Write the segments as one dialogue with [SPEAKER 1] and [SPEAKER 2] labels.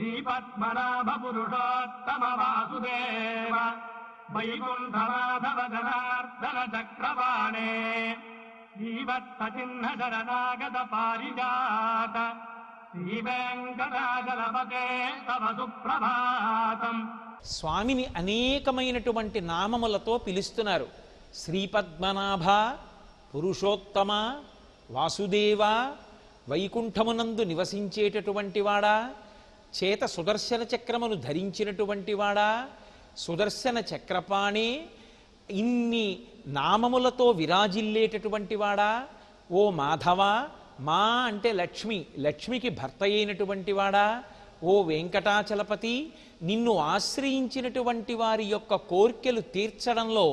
[SPEAKER 1] శ్రీపద్మనాభ పురుషోత్తమ వాసుదేవ వైకుంఠమాధవ జనార్దన చక్రపాణే శ్రీవత్సచిహ్న శరణాగత పారిజాత శ్రీ వెంకటాచలపతే తవ సుప్రభాతం
[SPEAKER 2] స్వామిని అనేకమైనటువంటి నామములతో పిలుస్తున్నారు. శ్రీపద్మనాభ పురుషోత్తమ వాసుదేవ వైకుంఠమునందు నివసించేటటువంటి వాడా? చేత సుదర్శన చక్రమును ధరించినటువంటి వాడా? సుదర్శన చక్రపాణి ఇన్ని నామములతో విరాజిల్లేటటువంటి వాడా? ఓ మాధవ మా అంటే లక్ష్మి లక్ష్మికి భర్త అయినటువంటి వాడా? ఓ వెంకటాచలపతి నిన్ను ఆశ్రయించినటువంటి వారి యొక్క కోర్కెలు తీర్చడంలో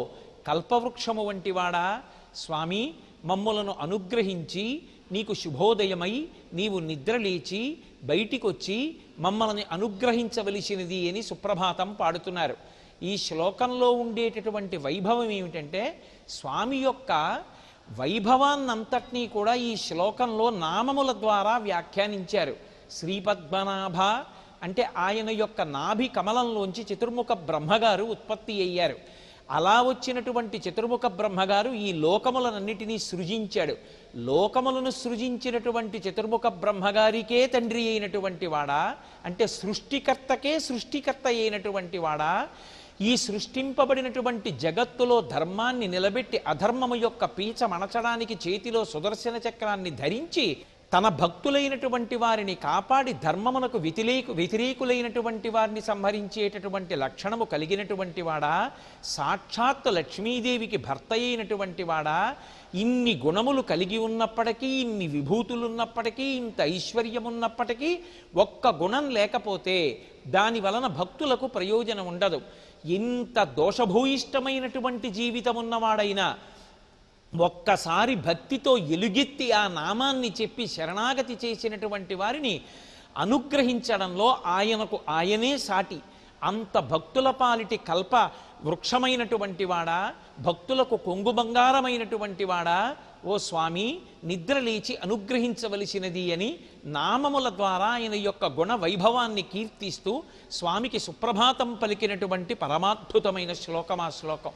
[SPEAKER 2] కల్పవృక్షము వంటివాడా స్వామి మమ్ములను అనుగ్రహించి నీకు శుభోదయమై నీవు నిద్రలేచి బయటికొచ్చి మమ్మల్ని అనుగ్రహించవలసినది అని సుప్రభాతం పాడుతున్నారు. ఈ శ్లోకంలో ఉండేటటువంటి వైభవం ఏమిటంటే స్వామి యొక్క వైభవాన్నంతటినీ కూడా ఈ శ్లోకంలో నామముల ద్వారా వ్యాఖ్యానించారు. శ్రీపద్మనాభ అంటే ఆయన యొక్క నాభి కమలంలోంచి చతుర్ముఖ బ్రహ్మగారు ఉత్పత్తి అయ్యారు. అలా వచ్చినటువంటి చతుర్ముఖ బ్రహ్మగారు ఈ లోకములనన్నిటినీ సృజించాడు. లోకములను సృజించినటువంటి చతుర్ముఖ బ్రహ్మగారికే తండ్రి అయినటువంటి వాడా? అంటే సృష్టికర్తకే సృష్టికర్త అయినటువంటి వాడా? ఈ సృష్టింపబడినటువంటి జగత్తులో ధర్మాన్ని నిలబెట్టి అధర్మము యొక్క పీచ మణచడానికి చేతిలో సుదర్శన చక్రాన్ని ధరించి తన భక్తులైనటువంటి వారిని కాపాడి ధర్మమునకు వ్యతిరేకు వ్యతిరేకులైనటువంటి వారిని సంహరించేటటువంటి లక్షణము కలిగినటువంటి వాడా? సాక్షాత్తు లక్ష్మీదేవికి భర్త అయినటువంటి వాడా? ఇన్ని గుణములు కలిగి ఉన్నప్పటికీ ఇన్ని విభూతులున్నప్పటికీ ఇంత ఐశ్వర్యమున్నప్పటికీ ఒక్క గుణం లేకపోతే దాని వలన భక్తులకు ప్రయోజనం ఉండదు. ఇంత దోషభూయిష్టమైనటువంటి జీవితం ఉన్నవాడైనా ఒక్కసారి భక్తితో ఎలుగెత్తి ఆ నామాన్ని చెప్పి శరణాగతి చేసినటువంటి వారిని అనుగ్రహించడంలో ఆయనకు ఆయనే సాటి. అంత భక్తుల పాలిటి కల్ప వృక్షమైనటువంటి వాడా భక్తులకు కొంగు బంగారమైనటువంటి వాడా ఓ స్వామి నిద్ర లేచి అనుగ్రహించవలసినది అని నామముల ద్వారా ఆయన యొక్క గుణ వైభవాన్ని కీర్తిస్తూ స్వామికి సుప్రభాతం పలికినటువంటి పరమాద్భుతమైన శ్లోకం ఆ శ్లోకం